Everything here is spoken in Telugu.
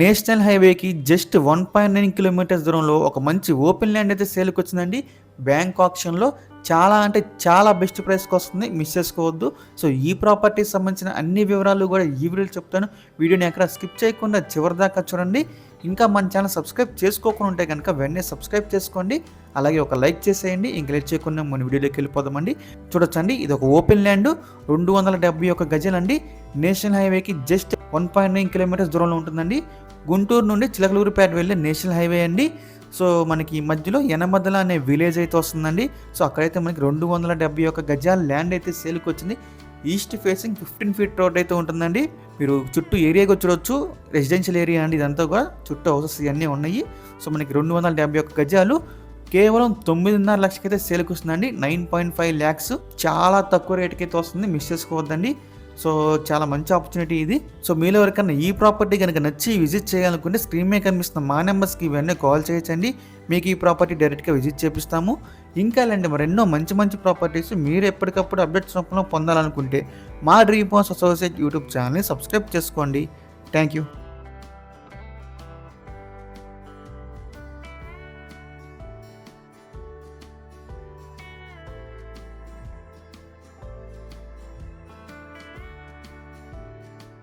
నేషనల్ హైవేకి just one point nine kilometres దూరంలో ఒక మంచి ఓపెన్ ల్యాండ్ అయితే సేల్కి వచ్చిందండి. బ్యాంక్ ఆప్షన్లో చాలా అంటే చాలా బెస్ట్ ప్రైస్కి వస్తుంది. మిస్ చేసుకోవద్దు. సో ఈ ప్రాపర్టీకి సంబంధించిన అన్ని వివరాలు కూడా ఈ వీడియోలో చెప్తాను. వీడియోని ఎక్కడ స్కిప్ చేయకుండా చివరి దాకా చూడండి. ఇంకా మన ఛానల్ సబ్స్క్రైబ్ చేసుకోకుండా ఉంటే కనుక వెంటనే సబ్స్క్రైబ్ చేసుకోండి. అలాగే ఒక లైక్ చేసేయండి. ఇంక లేట్ చేయకుండా మన వీడియోలోకి వెళ్ళిపోదామండి. చూడొచ్చండి. ఇది ఒక ఓపెన్ ల్యాండ్. రెండు వందల డెబ్బై ఒక గజలండి. నేషనల్ హైవేకి just one point nine kilometres దూరంలో ఉంటుందండి. గుంటూరు నుండి చిలకలూరుపేట వెళ్ళే నేషనల్ హైవే అండి. సో మనకి ఈ మధ్యలో ఎనమదల అనే విలేజ్ అయితే వస్తుందండి. సో అక్కడైతే మనకి రెండు వందల డెబ్బై ఒక గజాల ల్యాండ్ అయితే సేల్కి వచ్చింది. East facing fifteen feet road అయితే ఉంటుందండి. మీరు చుట్టూ ఏరియాకి చూడొచ్చు. రెసిడెన్షియల్ ఏరియా అండి ఇదంతా కూడా. చుట్టూ హౌసెస్ ఇవన్నీ ఉన్నాయి. సో మనకి రెండు వందల డెబ్బై ఒక గజాలు కేవలం తొమ్మిదిన్నర లక్షకైతే సేల్కి వస్తుందండి. Nine point five lakhs. చాలా తక్కువ రేటుకి అయితే వస్తుంది. మిస్ చేసుకోవద్దండి. సో చాలా మంచి ఆపర్చునిటీ ఇది. సో మీలో ఎవరికైనా ఈ ప్రాపర్టీ కనుక నచ్చి విజిట్ చేయాలనుకుంటే స్క్రీన్ మీద కనిపిస్తున్న మా నెంబర్స్కి ఇవన్నీ కాల్ చేయొచ్చండి. మీకు ఈ ప్రాపర్టీ డైరెక్ట్గా విజిట్ చేపిస్తాము. ఇంకా ఇలాంటి మరెన్నో మంచి మంచి ప్రాపర్టీస్ మీరు ఎప్పటికప్పుడు అప్డేట్స్ రూపంలో పొందాలనుకుంటే మా డ్రీమ్ హౌస్ అసోసియేట్ యూట్యూబ్ ఛానల్ని సబ్స్క్రైబ్ చేసుకోండి. Thank you